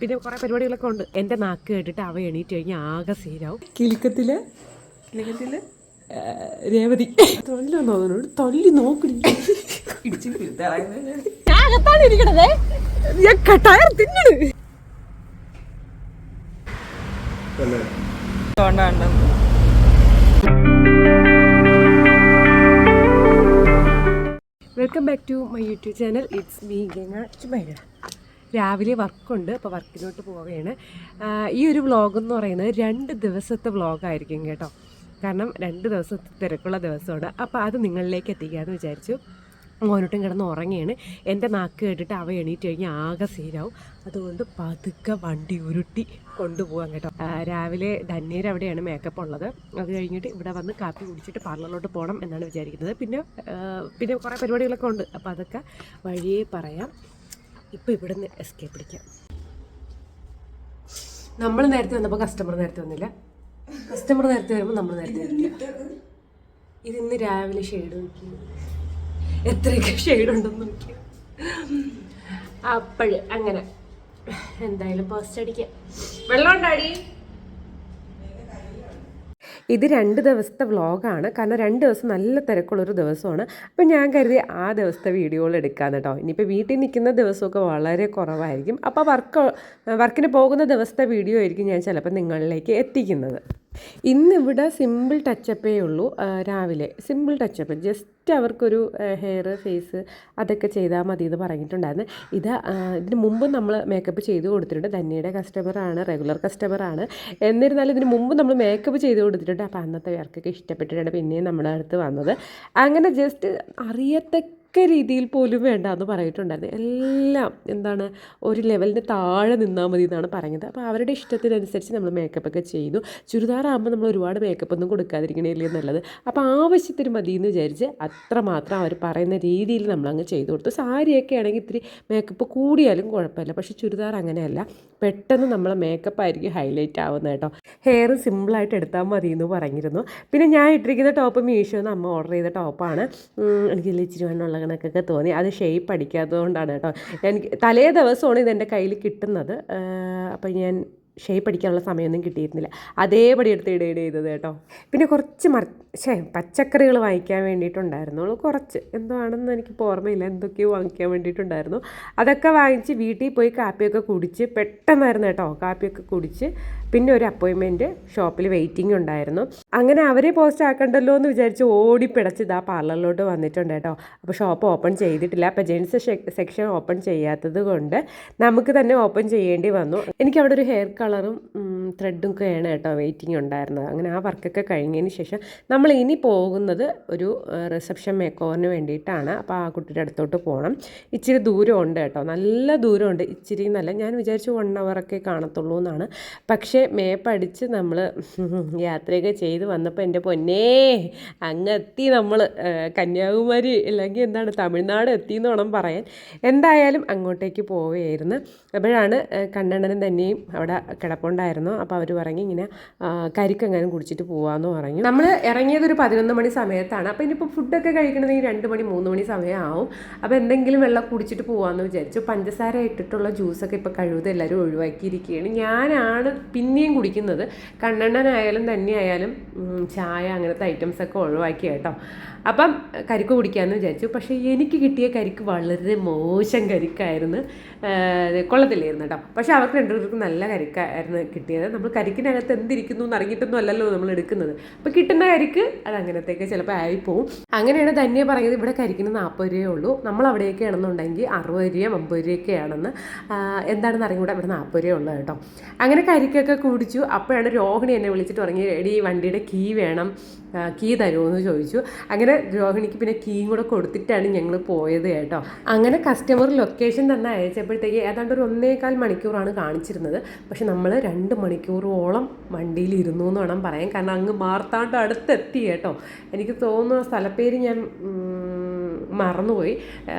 പിന്നെ കുറേ പരിപാടികളൊക്കെ ഉണ്ട്. എന്റെ നാക്ക് കേട്ടിട്ട് അവ എണീറ്റ് കഴിഞ്ഞാൽ ആകെ സീനാവും കിലുക്കത്തിൽ കിലുക്കത്തിൽ? ആ, രേവതി. തൊല്ലോ തോന്നുന്നു. തൊല്ലി നോക്കി. ഞാൻ അകത്താണ് ഇരിക്കണതേ. ഞാൻ കട്ടായർ തിന്നണ്. Welcome back to my YouTube channel it's me Ganga ചുമൈന രാവിലെ വർക്കുണ്ട് അപ്പോൾ വർക്കിലോട്ട് പോവുകയാണ്. ഈ ഒരു വ്ളോഗ് എന്ന് പറയുന്നത് രണ്ട് ദിവസത്തെ വ്ളോഗായിരിക്കും കേട്ടോ. കാരണം രണ്ട് ദിവസത്തെ തിരക്കുള്ള ദിവസമാണ്. അപ്പോൾ അത് നിങ്ങളിലേക്ക് എത്തിക്കാമെന്ന് വിചാരിച്ചു. ഓരോട്ടും കിടന്ന് ഉറങ്ങിയാണ് എന്റെ നാക്ക് കേട്ടിട്ട് അവ എണീറ്റ് കഴിഞ്ഞാൽ ആകെ സീനാവും അതുകൊണ്ട് പതുക്കെ വണ്ടി ഉരുട്ടി കൊണ്ടുപോകാൻ കേട്ടോ. രാവിലെ ധന്യര് അവിടെയാണ് മേക്കപ്പ് ഉള്ളത്. അത് കഴിഞ്ഞിട്ട് ഇവിടെ വന്ന് കാപ്പി കുടിച്ചിട്ട് പാർലറിലോട്ട് പോകണം എന്നാണ് വിചാരിക്കുന്നത്. പിന്നെ പിന്നെ കുറേ പരിപാടികളൊക്കെ ഉണ്ട്. അപ്പോൾ അതൊക്കെ വഴിയേ പറയാം. ഇപ്പോൾ ഇവിടുന്ന് എസ്കേപ്പ് പിടിക്കാം. നമ്മൾ നേരത്തെ വന്നപ്പോൾ കസ്റ്റമർ നേരത്തെ വന്നില്ല. കസ്റ്റമർ നേരത്തെ വരുമ്പോൾ നമ്മൾ നേരത്തെ വരില്ല ഇത് ഇന്ന് രാവിലെ ഷെയ്ഡ് നോക്കി. എത്രയൊക്കെ ഷെയ്ഡ് ഉണ്ടെന്ന് നോക്കി. അപ്പോഴ് അങ്ങനെ. എന്തായാലും പോസ്റ്റ് അടിക്കാം. വെള്ളം ഉണ്ടാടി ഇത് രണ്ട് ദിവസത്തെ വ്ളോഗാണ്. കാരണം രണ്ട് ദിവസം നല്ല തിരക്കുള്ളൊരു ദിവസമാണ്. അപ്പോൾ ഞാൻ കരുതി ആ ദിവസത്തെ വീഡിയോകൾ എടുക്കാൻ കേട്ടോ. ഇനിയിപ്പോൾ വീട്ടിൽ നിൽക്കുന്ന ദിവസമൊക്കെ വളരെ കുറവായിരിക്കും. അപ്പോൾ വർക്ക് വർക്കിന് പോകുന്ന ദിവസത്തെ വീഡിയോ ആയിരിക്കും ഞാൻ ചിലപ്പോൾ നിങ്ങളിലേക്ക് എത്തിക്കുന്നത്. ഇന്നിവിടെ സിമ്പിൾ ടച്ചപ്പേ ഉള്ളൂ. രാവിലെ സിമ്പിൾ ടച്ചപ്പ് ജസ്റ്റ് അവർക്കൊരു ഹെയർ ഫേസ് അതൊക്കെ ചെയ്താൽ മതി എന്ന് പറഞ്ഞിട്ടുണ്ടായിരുന്നു. ഇത് ഇതിന് മുമ്പ് നമ്മൾ മേക്കപ്പ് ചെയ്ത് കൊടുത്തിട്ടുണ്ട്. ധന്യയുടെ കസ്റ്റമറാണ് റെഗുലർ കസ്റ്റമറാണ് എന്നിരുന്നാലും ഇതിന് മുമ്പ് നമ്മൾ മേക്കപ്പ് ചെയ്ത് കൊടുത്തിട്ടുണ്ട്. അപ്പോൾ അന്നത്തെ വർക്കൊക്കെ ഇഷ്ടപ്പെട്ടിട്ടാണ് പിന്നെയും നമ്മുടെ അടുത്ത് വന്നത്. അങ്ങനെ ജസ്റ്റ് അറിയത്തക്ക രീതിയിൽ പോലും വേണ്ട എന്ന് പറഞ്ഞിട്ടുണ്ടായിരുന്നു. എല്ലാം എന്താണ് ഒരു ലെവലിന് താഴെ നിന്നാൽ മതി എന്നാണ് പറഞ്ഞത്. അപ്പോൾ അവരുടെ ഇഷ്ടത്തിനനുസരിച്ച് നമ്മൾ മേക്കപ്പ് ഒക്കെ ചെയ്തു. ചുരിദാറാകുമ്പോൾ നമ്മൾ ഒരുപാട് മേക്കപ്പ് ഒന്നും കൊടുക്കാതിരിക്കണേലേ എന്നുള്ളത് അപ്പോൾ ആവശ്യത്തിന് മതി എന്ന് വിചാരിച്ച് അത്രമാത്രം അവർ പറയുന്ന രീതിയിൽ നമ്മൾ അങ്ങ് ചെയ്തു കൊടുത്തു. സാരിയൊക്കെ ആണെങ്കിൽ ഇത്തിരി മേക്കപ്പ് കൂടിയാലും കുഴപ്പമില്ല. പക്ഷേ ചുരിദാർ അങ്ങനെയല്ല. പെട്ടെന്ന് നമ്മളെ മേക്കപ്പ് ആയിരിക്കും ഹൈലൈറ്റ് ആവുന്നത് കേട്ടോ. ഹെയർ സിമ്പിളായിട്ട് എടുത്താൽ മതി എന്ന് പറഞ്ഞിരുന്നു. പിന്നെ ഞാൻ ഇട്ടിരിക്കുന്ന ടോപ്പ് മീഷോ എന്ന് അമ്മ ഓർഡർ ചെയ്ത ടോപ്പാണ് എനിക്ക് ഇച്ചിരി വണ്ണമുള്ള കണക്കൊക്കെ തോന്നി. അത് ഷേപ്പ് അടിക്കാത്തതുകൊണ്ടാണ് കേട്ടോ. എനിക്ക് തലേ ദിവസമാണ് ഇതെന്റെ കയ്യിൽ കിട്ടുന്നത്. അപ്പോൾ ഞാൻ ഷേപ്പ് അടിക്കാനുള്ള സമയമൊന്നും കിട്ടിയിരുന്നില്ല. അതേപടി എടുത്ത് ഇടയിട ചെയ്തത് കേട്ടോ. പിന്നെ കുറച്ച് മർ ഷേ പച്ചക്കറികൾ വാങ്ങിക്കാൻ വേണ്ടിയിട്ടുണ്ടായിരുന്നുള്ളൂ കുറച്ച് എന്തോ ആണെന്ന് എനിക്കിപ്പോൾ ഓർമ്മയില്ല. എന്തൊക്കെയോ വാങ്ങിക്കാൻ വേണ്ടിയിട്ടുണ്ടായിരുന്നു. അതൊക്കെ വാങ്ങിച്ച് വീട്ടിൽ പോയി കാപ്പിയൊക്കെ കുടിച്ച് പെട്ടെന്നായിരുന്നു കേട്ടോ. കാപ്പിയൊക്കെ കുടിച്ച് പിന്നെ ഒരു അപ്പോയിൻമെന്റ് ഷോപ്പിൽ വെയിറ്റിംഗ് ഉണ്ടായിരുന്നു. അങ്ങനെ അവരെ പോസ്റ്റ് ആക്കണ്ടല്ലോ എന്ന് വിചാരിച്ച് ഓടിപ്പിടച്ച് ഇതാ പാർലറിലോട്ട് വന്നിട്ടുണ്ട് കേട്ടോ. അപ്പോൾ ഷോപ്പ് ഓപ്പൺ ചെയ്തിട്ടില്ല. അപ്പോൾ ജെൻസ് സെക്ഷൻ ഓപ്പൺ ചെയ്യാത്തത് കൊണ്ട് നമുക്ക് തന്നെ ഓപ്പൺ ചെയ്യേണ്ടി വന്നു. എനിക്ക് അവിടെ ഒരു ഹെയർ കളറും ത്രെഡും ഒക്കെയാണ് കേട്ടോ വെയിറ്റിംഗ് ഉണ്ടായിരുന്നത്. അങ്ങനെ ആ വർക്കൊക്കെ കഴിഞ്ഞതിന് ശേഷം നമ്മൾ ഇനി പോകുന്നത് ഒരു റിസപ്ഷൻ മേക്ക് ഓവറിന് വേണ്ടിയിട്ടാണ്. അപ്പോൾ ആ കുട്ടിയുടെ അടുത്തോട്ട് പോകണം ഇച്ചിരി ദൂരമുണ്ട് കേട്ടോ. നല്ല ദൂരമുണ്ട്. ഇച്ചിരി നല്ല ഞാൻ വിചാരിച്ചു വൺ അവറൊക്കെ കാണത്തുള്ളൂ എന്നാണ് പക്ഷേ മേപ്പ് പഠിച്ച് നമ്മൾ യാത്രയൊക്കെ ചെയ്ത് വന്നപ്പോൾ എന്റെ പൊന്നേ അങ്ങ് എത്തി നമ്മൾ കന്യാകുമാരി അല്ലെങ്കിൽ എന്താണ് തമിഴ്നാട് എത്തി എന്ന് വേണം പറയാൻ. എന്തായാലും അങ്ങോട്ടേക്ക് പോവുകയായിരുന്നു അപ്പോഴാണ് കണ്ണണ്ണനും തന്നെയും അവിടെ കിടപ്പുണ്ടായിരുന്നു? അപ്പോൾ അവർ പറഞ്ഞു ഇങ്ങനെ കരിക്കെങ്ങാനും കുടിച്ചിട്ട് പോവാമെന്ന് പറഞ്ഞു. നമ്മൾ ഇറങ്ങിയത് ഒരു പതിനൊന്ന് മണി സമയത്താണ്. അപ്പോൾ ഇനിയിപ്പോൾ ഫുഡൊക്കെ കഴിക്കണമെങ്കിൽ രണ്ട് മണി മൂന്ന് മണി സമയമാവും അപ്പോൾ എന്തെങ്കിലും വെള്ളം കുടിച്ചിട്ട് പോകാമെന്ന് വിചാരിച്ചു. പഞ്ചസാര ഇട്ടിട്ടുള്ള ജ്യൂസൊക്കെ ഇപ്പോൾ കഴിവതും എല്ലാവരും ഒഴിവാക്കിയിരിക്കുകയാണ് ഞാനാണ് പിന്നെയും കുടിക്കുന്നത് കണ്ണണ്ണനായാലും തന്നെയായാലും ചായ അങ്ങനത്തെ ഐറ്റംസൊക്കെ ഒഴിവാക്കി കേട്ടോ. അപ്പം കരിക്ക് കുടിക്കാമെന്ന് വിചാരിച്ചു. പക്ഷേ എനിക്ക് കിട്ടിയ കരിക്ക് വളരെ മോശം കരിക്കായിരുന്നു. കൊള്ളത്തില്ലായിരുന്നു കേട്ടോ. പക്ഷേ അവർക്ക് രണ്ടുപേർക്കും നല്ല കരിക്കായിരുന്നു കിട്ടിയത്. നമ്മൾ കരിക്കിനകത്ത് എന്തിരിക്കുന്നു എന്ന് അറിഞ്ഞിട്ടൊന്നും അല്ലല്ലോ നമ്മൾ എടുക്കുന്നത്. അപ്പോൾ കിട്ടുന്ന കരിക്ക് അത് അങ്ങനത്തേക്ക് ചിലപ്പോൾ ആയിപ്പോവും. അങ്ങനെയാണ് ധന്യ പറയുന്നത് ഇവിടെ കരിക്കിന് നാൽപ്പത് രൂപയേ ഉള്ളൂ. നമ്മൾ അവിടെയൊക്കെ ആണെന്നുണ്ടെങ്കിൽ അറുപത് രൂപയും അമ്പത് രൂപയൊക്കെയാണെന്ന് എന്താണെന്ന് അറിഞ്ഞുകൂടെ? ഇവിടെ നാൽപ്പത് രൂപ ഉള്ളത് കേട്ടോ. അങ്ങനെ കരിക്കൊക്കെ കുടിച്ചു. അപ്പോഴാണ് രോഹിണി എന്നെ വിളിച്ചിട്ട് പറഞ്ഞു എടി വണ്ടിയുടെ കീ വേണം. കീ തരുമോ? എന്ന് ചോദിച്ചു. അങ്ങനെ രോഹിണിക്ക് പിന്നെ കീയും കൂടെ കൊടുത്തിട്ടാണ് ഞങ്ങൾ പോയത് കേട്ടോ. അങ്ങനെ കസ്റ്റമർ ലൊക്കേഷൻ തന്നെ അയച്ചപ്പോഴത്തേക്ക് ഏതാണ്ട് ഒരു ഒന്നേകാൽ മണിക്കൂറാണ് കാണിച്ചിരുന്നത്. പക്ഷെ നമ്മൾ രണ്ട് മണിക്കൂറോളം വണ്ടിയിൽ ഇരുന്നു എന്ന് വേണം പറയാൻ. കാരണം അങ്ങ് മാർത്താണ്ട് അടുത്തെത്തി കേട്ടോ. എനിക്ക് തോന്നുന്നു സ്ഥലപ്പേര് ഞാൻ മറന്നുപോയി.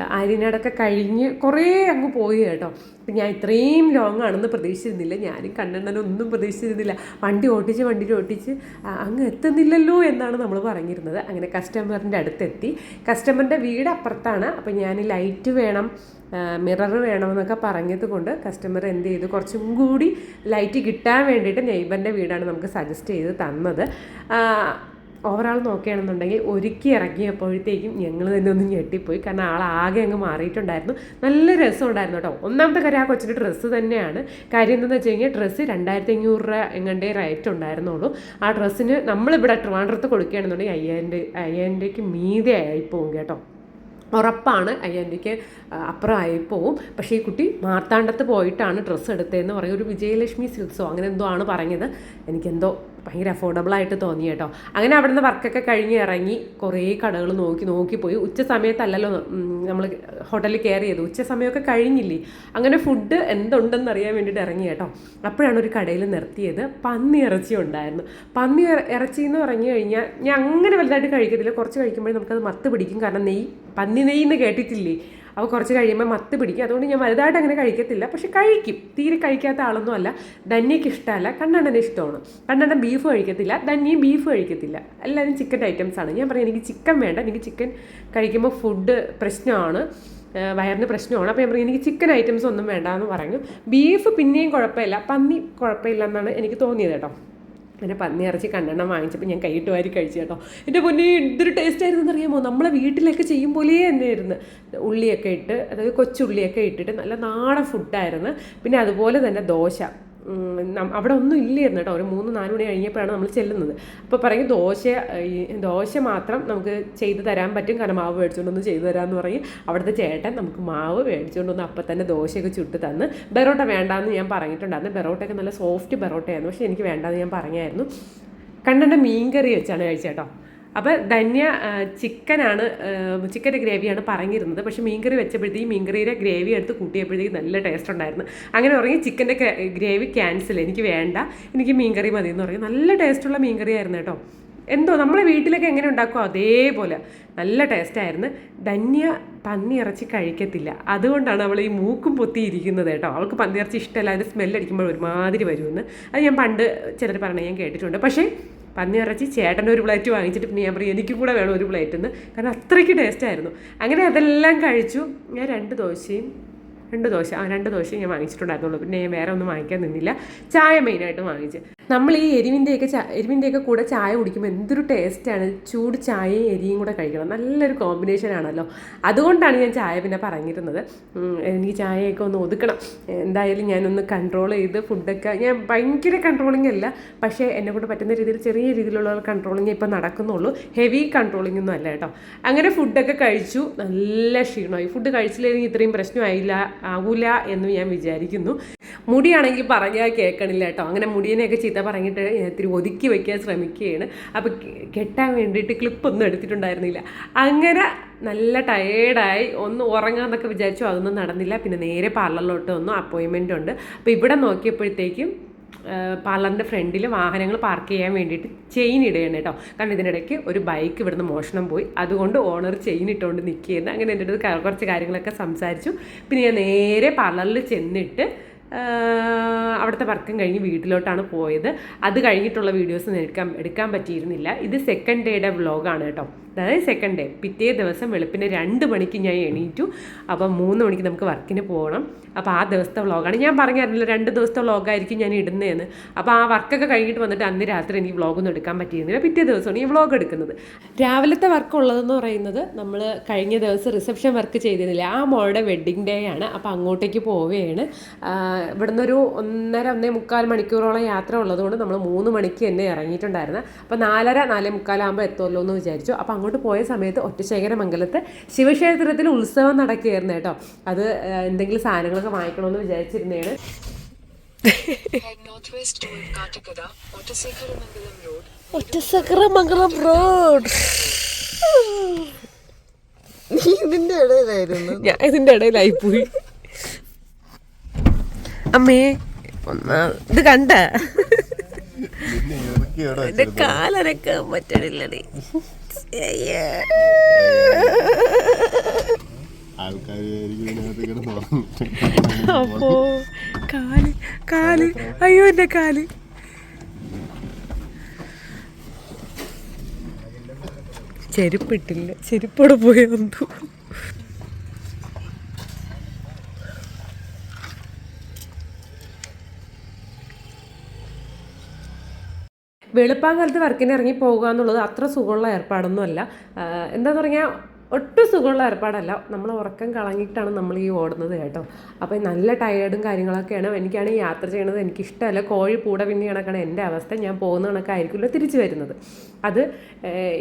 ആര്യനാടൊക്കെ കഴിഞ്ഞ് കുറേ അങ്ങ് പോയി കേട്ടോ. അപ്പം ഞാൻ ഇത്രയും ലോങ് ആണെന്ന് പ്രതീക്ഷിച്ചിരുന്നില്ല. ഞാനും കണ്ണെണ്ണനൊന്നും പ്രതീക്ഷിച്ചിരുന്നില്ല. വണ്ടി ഓട്ടിച്ച് വണ്ടി ഓട്ടിച്ച് അങ്ങ് എത്തുന്നില്ലല്ലോ എന്നാണ് നമ്മൾ പറഞ്ഞിരുന്നത്. അങ്ങനെ കസ്റ്റമറിന്റെ അടുത്തെത്തി. കസ്റ്റമറിന്റെ വീട് അപ്പുറത്താണ്. അപ്പം ഞാൻ ലൈറ്റ് വേണം മിറർ വേണമെന്നൊക്കെ പറഞ്ഞത് കൊണ്ട് കസ്റ്റമർ എന്ത് ചെയ്തു? കുറച്ചും കൂടി ലൈറ്റ് കിട്ടാൻ വേണ്ടിയിട്ട് നെയ്ബറിന്റെ വീടാണ് നമുക്ക് സജസ്റ്റ് ചെയ്ത് തന്നത്. ഓവറാൾ നോക്കുകയാണെന്നുണ്ടെങ്കിൽ ഒരുക്കി ഇറങ്ങിയപ്പോഴത്തേക്കും ഞങ്ങൾ തന്നെ ഒന്ന് ഞെട്ടിപ്പോയി. കാരണം ആൾ ആകെ അങ്ങ് മാറിയിട്ടുണ്ടായിരുന്നു. നല്ല രസമുണ്ടായിരുന്നു കേട്ടോ. ഒന്നാമത്തെ കാര്യം ആ കൊച്ചിന്റെ ഡ്രസ്സ് തന്നെയാണ്. കാര്യം എന്താണെന്ന് വെച്ച് കഴിഞ്ഞാൽ ഡ്രസ്സ് രണ്ടായിരത്തി അഞ്ഞൂറ് രൂപ എങ്ങണ്ടേ റേറ്റ് ഉണ്ടായിരുന്നുള്ളൂ. ആ ഡ്രസ്സിന് നമ്മളിവിടെ ട്രിവാൻഡ്രത്ത് കൊടുക്കുകയാണെന്നുണ്ടെങ്കിൽ അയ്യായിരം അയ്യായിരം രൂപയ്ക്ക് മീതെ പോകും കേട്ടോ. ഉറപ്പാണ് അയ്യായിരക്ക് അപ്പുറം ആയിപ്പോവും. പക്ഷേ ഈ കുട്ടി മാർത്താണ്ഡത്ത് പോയിട്ടാണ് ഡ്രസ്സ് എടുത്തതെന്ന് പറയും. ഒരു വിജയലക്ഷ്മി സിൽക്സോ അങ്ങനെ എന്തോ ആണ് പറഞ്ഞത്. എനിക്കെന്തോ ഭയങ്കര അഫോർഡബിൾ ആയിട്ട് തോന്നി കേട്ടോ. അങ്ങനെ അവിടുന്ന് വർക്കൊക്കെ കഴിഞ്ഞ് ഇറങ്ങി കുറേ കടകൾ നോക്കി നോക്കി പോയി. ഉച്ച സമയത്തല്ലല്ലോ നമ്മൾ ഹോട്ടലിൽ കയറി ചെയ്തു ഉച്ച സമയമൊക്കെ കഴിഞ്ഞില്ലേ? അങ്ങനെ ഫുഡ് എന്തുണ്ടെന്ന് അറിയാൻ വേണ്ടിയിട്ട് ഇറങ്ങി കേട്ടോ. അപ്പോഴാണ് ഒരു കടയിൽ നിർത്തിയത് പന്നി ഇറച്ചി ഉണ്ടായിരുന്നു. പന്നി ഇറ- ഇറച്ചി എന്ന് പറഞ്ഞു കഴിഞ്ഞാൽ ഞാൻ അങ്ങനെ വലുതായിട്ട് കഴിക്കത്തില്ല. കുറച്ച് കഴിക്കുമ്പോഴേ നമുക്കത് മത്ത് പിടിക്കും. കാരണം നെയ്യ് പന്നി നെയ്യ് എന്ന് കേട്ടിട്ടില്ലേ? അപ്പോൾ കുറച്ച് കഴിയുമ്പോൾ മത്ത് പിടിക്കും. അതുകൊണ്ട് ഞാൻ വലുതായിട്ട് അങ്ങനെ കഴിക്കത്തില്ല. പക്ഷെ കഴിക്കും. തീരെ കഴിക്കാത്ത ആളൊന്നും അല്ല. ധന്യക്ക് ഇഷ്ടമല്ല. കണ്ണണ്ണന് ഇഷ്ടമാണ്. കണ്ണണ്ണൻ ബീഫ് കഴിക്കത്തില്ല. ധന്യയും ബീഫ് കഴിക്കത്തില്ല. എല്ലാവരും ചിക്കൻ ഐറ്റംസ് ആണ്. ഞാൻ പറയാം എനിക്ക് ചിക്കൻ വേണ്ട. എനിക്ക് ചിക്കൻ കഴിക്കുമ്പോൾ ഫുഡ് പ്രശ്നമാണ്. വയറിന് പ്രശ്നമാണ്. അപ്പോൾ ഞാൻ പറയും എനിക്ക് ചിക്കൻ ഐറ്റംസ് ഒന്നും വേണ്ട എന്ന് പറഞ്ഞു. ബീഫ് പിന്നെയും കുഴപ്പമില്ല. പന്നി കുഴപ്പമില്ല എന്നാണ് എനിക്ക് തോന്നിയത് കേട്ടോ. പന്നി ഇറച്ചി കണ്ണെണ്ണം വാങ്ങിച്ചപ്പോൾ ഞാൻ കൈയിട്ട് വാരി കഴിച്ചു കേട്ടോ. എന്റെ പൊന്നി എന്തൊരു ടേസ്റ്റ് ആയിരുന്നു അറിയാമോ? നമ്മളെ വീട്ടിലൊക്കെ ചെയ്യും പോലെ തന്നെയായിരുന്നു. ഉള്ളിയൊക്കെ ഇട്ട് അതായത് കൊച്ചുള്ളിയൊക്കെ ഇട്ടിട്ട് നല്ല നാടൻ ഫുഡായിരുന്നു പിന്നെ അതുപോലെ തന്നെ ദോശ. അവിടെ ഒന്നും ഇല്ലായിരുന്നു കേട്ടോ. ഒരു മൂന്ന് നാല് മണി കഴിഞ്ഞപ്പോഴാണ് നമ്മൾ ചെല്ലുന്നത്. അപ്പോൾ പറയും ദോശ ദോശ മാത്രം നമുക്ക് ചെയ്ത് തരാൻ പറ്റും. കാരണം മാവ് മേടിച്ചുകൊണ്ടൊന്ന് ചെയ്തു തരാമെന്ന് പറയും. അവിടുത്തെ ചേട്ടൻ നമുക്ക് മാവ് മേടിച്ചുകൊണ്ടൊന്ന് അപ്പം തന്നെ ദോശയൊക്കെ ചുട്ട് തന്ന് ബെറോട്ട വേണ്ടാന്ന് ഞാൻ പറഞ്ഞിട്ടുണ്ടായിരുന്നു. ബെറോട്ടയൊക്കെ നല്ല സോഫ്റ്റ് ബെറോട്ടയായിരുന്നു. പക്ഷേ എനിക്ക് വേണ്ടാന്ന് ഞാൻ പറഞ്ഞായിരുന്നു കണ്ണന്റെ മീൻകറി വെച്ചാണ് കഴിച്ചേട്ടോ അപ്പോൾ ധന്യ ചിക്കനാണ് ചിക്കന്റെ ഗ്രേവിയാണ് പറഞ്ഞിരുന്നത്. പക്ഷേ മീൻകറി വെച്ചപ്പോഴത്തേക്കും മീൻകറിയുടെ ഗ്രേവി എടുത്ത് കൂട്ടിയപ്പോഴത്തേക്കും നല്ല ടേസ്റ്റ് ഉണ്ടായിരുന്നു. അങ്ങനെ പറഞ്ഞ് ചിക്കന്റെ ഗ്രേവി ക്യാൻസൽ എനിക്ക് വേണ്ട. എനിക്ക് മീൻകറി മതി എന്ന് പറയും നല്ല ടേസ്റ്റുള്ള മീൻകറി ആയിരുന്നു കേട്ടോ. എന്തോ നമ്മളെ വീട്ടിലൊക്കെ എങ്ങനെ ഉണ്ടാക്കുമോ അതേപോലെ. നല്ല ടേസ്റ്റായിരുന്നു ധന്യ പന്നി ഇറച്ചി കഴിക്കത്തില്ല. അതുകൊണ്ടാണ് അവൾ ഈ മൂക്കും പൊത്തിയിരിക്കുന്നത് കേട്ടോ. അവൾക്ക് പന്നി ഇറച്ചി ഇഷ്ടമല്ല. അതിന്റെ സ്മെല്ലടിക്കുമ്പോൾ ഒരുമാതിരി വരുമെന്ന്. അത് ഞാൻ പണ്ട് ചിലർ പറഞ്ഞ് ഞാൻ കേട്ടിട്ടുണ്ട്. പക്ഷേ പന്നി ഇറച്ചി ചേട്ടന്റെ ഒരു പ്ലേറ്റ് വാങ്ങിച്ചിട്ട് പിന്നെ ഞാൻ പറയും എനിക്ക് കൂടെ വേണം ഒരു പ്ലേറ്റ് എന്ന് കാരണം അത്രയ്ക്ക് ടേസ്റ്റായിരുന്നു അങ്ങനെ അതെല്ലാം കഴിച്ചു. ഞാൻ രണ്ട് ദോശയും രണ്ട് ദോശ ആ രണ്ട് ദോശയും ഞാൻ വാങ്ങിച്ചിട്ടുണ്ടായിരുന്നുള്ളൂ. പിന്നെ ഞാൻ വേറെ ഒന്നും വാങ്ങിക്കാൻ നിന്നില്ല. ചായ മെയിനായിട്ട് വാങ്ങിച്ച്. നമ്മൾ ഈ എരിവിന്റെയൊക്കെ എരിവിന്റെയൊക്കെ കൂടെ ചായ കുടിക്കുമ്പോൾ എന്തൊരു ടേസ്റ്റാണ്. ചൂട് ചായയും എരിയും കൂടെ കഴിക്കണം. നല്ലൊരു കോമ്പിനേഷൻ ആണല്ലോ. അതുകൊണ്ടാണ് ഞാൻ ചായ പിന്നെ പറഞ്ഞിരുന്നത്. എനിക്ക് ചായയൊക്കെ ഒന്ന് ഒതുക്കണം. എന്തായാലും ഞാനൊന്ന് കൺട്രോൾ ചെയ്ത് ഫുഡൊക്കെ ഞാൻ ഭയങ്കര കൺട്രോളിംഗ് അല്ല പക്ഷേ എന്നെ കൊണ്ട് പറ്റുന്ന രീതിയിൽ ചെറിയ രീതിയിലുള്ള കൺട്രോളിങ് ഇപ്പം നടക്കുന്നുള്ളൂ. ഹെവി കൺട്രോളിംഗ് ഒന്നും അല്ല കേട്ടോ. അങ്ങനെ ഫുഡൊക്കെ കഴിച്ചു. നല്ല ക്ഷീണമായി. ഫുഡ് കഴിച്ചില്ലെങ്കിൽ ഇത്രയും പ്രശ്നമായില്ല ആകൂല എന്ന് ഞാൻ വിചാരിക്കുന്നു. മുടിയാണെങ്കിൽ പറഞ്ഞാൽ കേൾക്കണില്ല കേട്ടോ. അങ്ങനെ മുടിയനെയൊക്കെ ചീത്ത പറഞ്ഞിട്ട് ഇത്തിരി ഒതുക്കി വയ്ക്കാൻ ശ്രമിക്കുകയാണ്. അപ്പോൾ കെട്ടാൻ വേണ്ടിയിട്ട് ക്ലിപ്പൊന്നും എടുത്തിട്ടുണ്ടായിരുന്നില്ല. അങ്ങനെ നല്ല ടയേർഡായി ഒന്ന് ഉറങ്ങാമെന്നൊക്കെ വിചാരിച്ചു അതൊന്നും നടന്നില്ല. പിന്നെ നേരെ പാർലറിലോട്ട് വന്നു. അപ്പോയിൻമെന്റ് ഉണ്ട്. അപ്പോൾ ഇവിടെ നോക്കിയപ്പോഴത്തേക്കും പാർലറിന്റെ ഫ്രണ്ടിൽ വാഹനങ്ങൾ പാർക്ക് ചെയ്യാൻ വേണ്ടിയിട്ട് ചെയിൻ ഇടുകയാണ് കേട്ടോ. കാരണം ഇതിനിടയ്ക്ക് ഒരു ബൈക്ക് ഇവിടുന്ന് മോഷണം പോയി. അതുകൊണ്ട് ഓണർ ചെയിൻ ഇട്ടുകൊണ്ട് നിൽക്കുകയെന്ന് അങ്ങനെ എന്റെ അടുത്ത് കുറച്ച് കാര്യങ്ങളൊക്കെ സംസാരിച്ചു. പിന്നെ ഞാൻ നേരെ പാർലറിൽ ചെന്നിട്ട് അവിടുത്തെ വർക്കും കഴിഞ്ഞ് വീട്ടിലോട്ടാണ് പോയത്. അത് കഴിഞ്ഞിട്ടുള്ള വീഡിയോസ് എടുക്കാൻ എടുക്കാൻ പറ്റിയിരുന്നില്ല. ഇത് സെക്കൻഡ് ഡേയുടെ വ്ളോഗാണ് കേട്ടോ. അതായത് സെക്കൻഡ് ഡേ പിറ്റേ ദിവസം വെളുപ്പിന് രണ്ട് മണിക്ക് ഞാൻ എണീറ്റു. അപ്പം മൂന്ന് മണിക്ക് നമുക്ക് വർക്കിന് പോകണം അപ്പോൾ ആ ദിവസത്തെ വ്ളോഗാണ് ഞാൻ പറഞ്ഞായിരുന്നില്ല രണ്ട് ദിവസത്തെ വ്ളോഗായിരിക്കും ഞാൻ ഇടുന്നതെന്ന് അപ്പോൾ ആ വർക്കൊക്കെ കഴിഞ്ഞിട്ട് വന്നിട്ട് അന്ന് രാത്രി എനിക്ക് വ്ളോഗൊന്നും എടുക്കാൻ പറ്റിയിരുന്നില്ല. പിറ്റേ ദിവസമാണ് ഈ വ്ളോഗ് എടുക്കുന്നത്. രാവിലത്തെ വർക്ക് ഉള്ളതെന്ന് പറയുന്നത് നമ്മൾ കഴിഞ്ഞ ദിവസം റിസപ്ഷൻ വർക്ക് ചെയ്തിരുന്നില്ല. ആ മോളുടെ വെഡ്ഡിങ് ഡേ ആണ്. അപ്പോൾ അങ്ങോട്ടേക്ക് പോവുകയാണ് ഇവിടുന്ന് ഒരു ഒന്നര ഒന്നേ മുക്കാൽ മണിക്കൂറോളം യാത്ര ഉള്ളതുകൊണ്ട് നമ്മൾ മൂന്ന് മണിക്ക് തന്നെ ഇറങ്ങിയിട്ടുണ്ടായിരുന്നു. അപ്പോൾ നാലര നാലേ മുക്കാലാകുമ്പോൾ എത്തുമല്ലോ എന്ന് വിചാരിച്ചു അപ്പോൾ അങ്ങോട്ട് പോയ സമയത്ത് ഒറ്റശേഖര മംഗലത്ത് ശിവക്ഷേത്രത്തിൽ ഉത്സവം നടക്കുകയായിരുന്നു കേട്ടോ. അത് എന്തെങ്കിലും സാധനങ്ങളൊക്കെ വാങ്ങിക്കണമെന്ന് വിചാരിച്ചിരുന്നതാണ്. ഒറ്റസക്രമംഗലം റോഡ്. നീ ഇതിന്റെ ഇടയിലായിരുന്നു. ഞാൻ ഇതിന്റെ ഇടയിലായി പോയി. അമ്മേ ഒന്നാ ഇത് കണ്ട. എന്റെ കാലനക്കാൻ പറ്റണില്ലടേ അപ്പോ കാൽ കാൽ. അയ്യോ എന്റെ കാൽ. ചെരുപ്പിട്ടില്ല. ചെരുപ്പോടെ പോയി വന്നു. വെളുപ്പാങ്കാലത്ത് വർക്കിന് ഇറങ്ങി പോകുക എന്നുള്ളത് അത്ര സുഖമുള്ള ഏർപ്പാടൊന്നുമല്ല. എന്താ പറഞ്ഞാൽ ഒട്ടും സുഖമുള്ള ഏർപ്പാടല്ല. നമ്മൾ ഉറക്കം കളഞ്ഞിട്ടാണ് നമ്മൾ ഈ ഓടുന്നത് കേട്ടോ. അപ്പോൾ നല്ല ടയേർഡും കാര്യങ്ങളൊക്കെയാണ്. എനിക്കാണ് യാത്ര ചെയ്യണത് എനിക്കിഷ്ടമല്ല കോഴി പൂട പിന്നെ കണക്കാണ് എന്റെ അവസ്ഥ. ഞാൻ പോകുന്ന കണക്കായിരിക്കുമല്ലോ തിരിച്ചു വരുന്നത്. അത്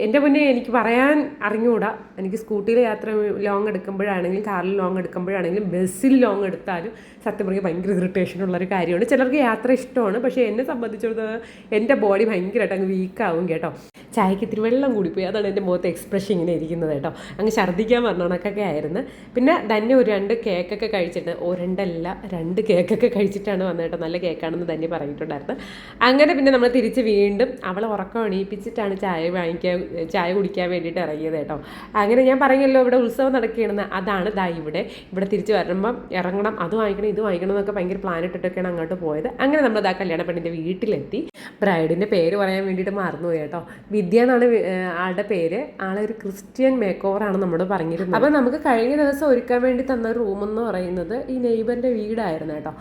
എന്റെ മുന്നേ എനിക്ക് പറയാൻ അറിഞ്ഞുകൂടാ. എനിക്ക് സ്കൂട്ടിയിൽ യാത്ര ലോങ് എടുക്കുമ്പോഴാണെങ്കിലും കാറിൽ ലോങ് എടുക്കുമ്പോഴാണെങ്കിലും ബസ്സിൽ ലോങ് എടുത്താലും സത്യം പറഞ്ഞാൽ ഭയങ്കര ഇറിറ്റേഷൻ ഉള്ളൊരു കാര്യമാണ്. ചിലർക്ക് യാത്ര ഇഷ്ടമാണ്. പക്ഷേ എന്നെ സംബന്ധിച്ചിടത്തോളം എന്റെ ബോഡി ഭയങ്കരമായിട്ട് അങ്ങ് വീക്കാവും കേട്ടോ. ചായക്ക് ഇത്തിരി വെള്ളം കൂടിപ്പോയി. അതാണ് എന്റെ മുഖത്ത് എക്സ്പ്രഷൻ ഇങ്ങനെ ഇരിക്കുന്നത് കേട്ടോ. അങ്ങ് ഛർദ്ദിക്കാൻ പറഞ്ഞണക്കൊക്കെ ആയിരുന്നു. പിന്നെ തന്നെ ഒരു രണ്ട് കേക്കൊക്കെ കഴിച്ചിട്ട് ഓ രണ്ടല്ല രണ്ട് കേക്കൊക്കെ കഴിച്ചിട്ടാണ് വന്നത് കേട്ടോ. നല്ല കേക്കാണെന്ന് തന്നെ പറഞ്ഞിട്ടുണ്ടായിരുന്നു. അങ്ങനെ പിന്നെ നമ്മൾ തിരിച്ച് വീണ്ടും അവളെ ഉറക്കം എണീപ്പിച്ചിട്ടാണ് ചായ വാങ്ങിക്കാൻ ചായ കുടിക്കാൻ വേണ്ടിയിട്ട് ഇറങ്ങിയത് കേട്ടോ. അങ്ങനെ ഞാൻ പറഞ്ഞല്ലോ ഇവിടെ ഉത്സവം നടക്കുകയാണെന്ന്. അതാണ് ദാ ഇവിടെ. ഇവിടെ തിരിച്ച് വരുമ്പം ഇറങ്ങണം അത് വാങ്ങിക്കണം ഇത് വാങ്ങിക്കണം എന്നൊക്കെ ഭയങ്കര പ്ലാൻ ഇട്ടിട്ടൊക്കെയാണ് അങ്ങോട്ട് പോയത്. അങ്ങനെ നമ്മൾ ദാ കല്യാണ പെണ്ണിന്റെ വീട്ടിലെത്തി. ബ്രൈഡിന്റെ പേര് പറയാൻ വേണ്ടിയിട്ട് മറന്നുപോയി കേട്ടോ. വിദ്യ എന്നാണ് ആളുടെ പേര്. ആളെ ഒരു ക്രിസ്ത്യൻ മേക്ക് ഓവറാണ് നമ്മൾ പറഞ്ഞിരുന്നത്. അപ്പം നമുക്ക് കഴിഞ്ഞ ദിവസം ഒരുക്കാൻ വേണ്ടി തന്ന റൂം എന്ന് പറയുന്നത് ഈ നെയ്ബറിന്റെ വീടായിരുന്നു കേട്ടോ.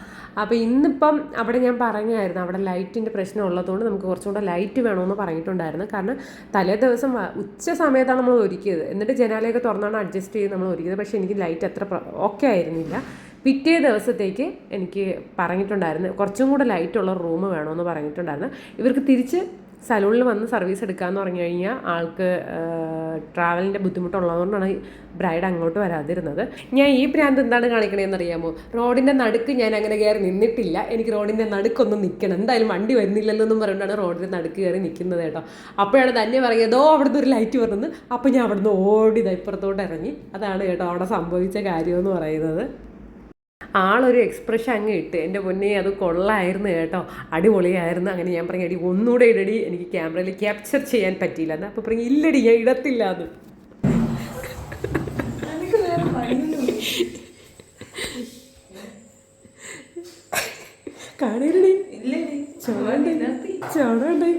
അപ്പോൾ ഇന്നിപ്പം അവിടെ ഞാൻ പറഞ്ഞായിരുന്നു അവിടെ ലൈറ്റിന്റെ പ്രശ്നം ഉള്ളതുകൊണ്ട് നമുക്ക് കുറച്ചും കൂടെ ലൈറ്റ് വേണമെന്ന് പറഞ്ഞിട്ടുണ്ടായിരുന്നു. കാരണം തലേ ദിവസം ഉച്ച സമയത്താണ് നമ്മൾ ഒരുക്കിയത്. എന്നിട്ട് ജനാലയൊക്കെ തുറന്നാണ് അഡ്ജസ്റ്റ് ചെയ്ത് നമ്മൾ ഒരുക്കിയത്. പക്ഷേ എനിക്ക് ലൈറ്റ് അത്ര ഓക്കെ ആയിരുന്നില്ല. പിറ്റേ ദിവസത്തേക്ക് എനിക്ക് പറഞ്ഞിട്ടുണ്ടായിരുന്നു കുറച്ചും കൂടെ ലൈറ്റുള്ള റൂം വേണമെന്ന് പറഞ്ഞിട്ടുണ്ടായിരുന്നു. ഇവർക്ക് തിരിച്ച് സലൂണിൽ വന്ന് സർവീസ് എടുക്കാമെന്ന് പറഞ്ഞു കഴിഞ്ഞാൽ ആൾക്ക് ട്രാവലിന്റെ ബുദ്ധിമുട്ടുള്ളതുകൊണ്ടാണ് ബ്രൈഡ് അങ്ങോട്ട് വരാതിരുന്നത്. ഞാൻ ഈ ബ്രാൻഡ് എന്താണ് കാണിക്കണതെന്ന് അറിയാമോ? റോഡിന്റെ നടുക്ക് ഞാൻ അങ്ങനെ കയറി നിന്നിട്ടില്ല. എനിക്ക് റോഡിന്റെ നടുക്കൊന്നും നിൽക്കണം എന്തായാലും വണ്ടി വരുന്നില്ലല്ലോ എന്നും പറഞ്ഞിട്ടാണ് റോഡിന്റെ നടുക്ക് കയറി നിൽക്കുന്നത് കേട്ടോ. അപ്പോഴാണ് തന്നെ പറയുന്നതോ അവിടുന്ന് ഒരു ലൈറ്റ് വന്നത് അപ്പോൾ ഞാൻ അവിടുന്ന് ഓടി ഇപ്പുറത്തോട്ട് ഇറങ്ങി. അതാണ് കേട്ടോ അവിടെ സംഭവിച്ച കാര്യമെന്ന് പറയുന്നത്. ആളൊരു എക്സ്പ്രഷൻ അങ്ങ് ഇട്ട് എന്റെ പൊന്നെ അത് കൊള്ളായിരുന്നു കേട്ടോ. അടിപൊളിയായിരുന്നു. അങ്ങനെ ഞാൻ പറഞ്ഞു അടി ഒന്നുകൂടെ ഇടടി. എനിക്ക് ക്യാമറയിൽ ക്യാപ്ചർ ചെയ്യാൻ പറ്റിയില്ല. എന്നാൽ അപ്പോൾ പറഞ്ഞു ഇല്ലടി ഞാൻ ഇടത്തില്ല അത്. കാണരുടി ചോടണ്ടേ ചോടണ്ടേ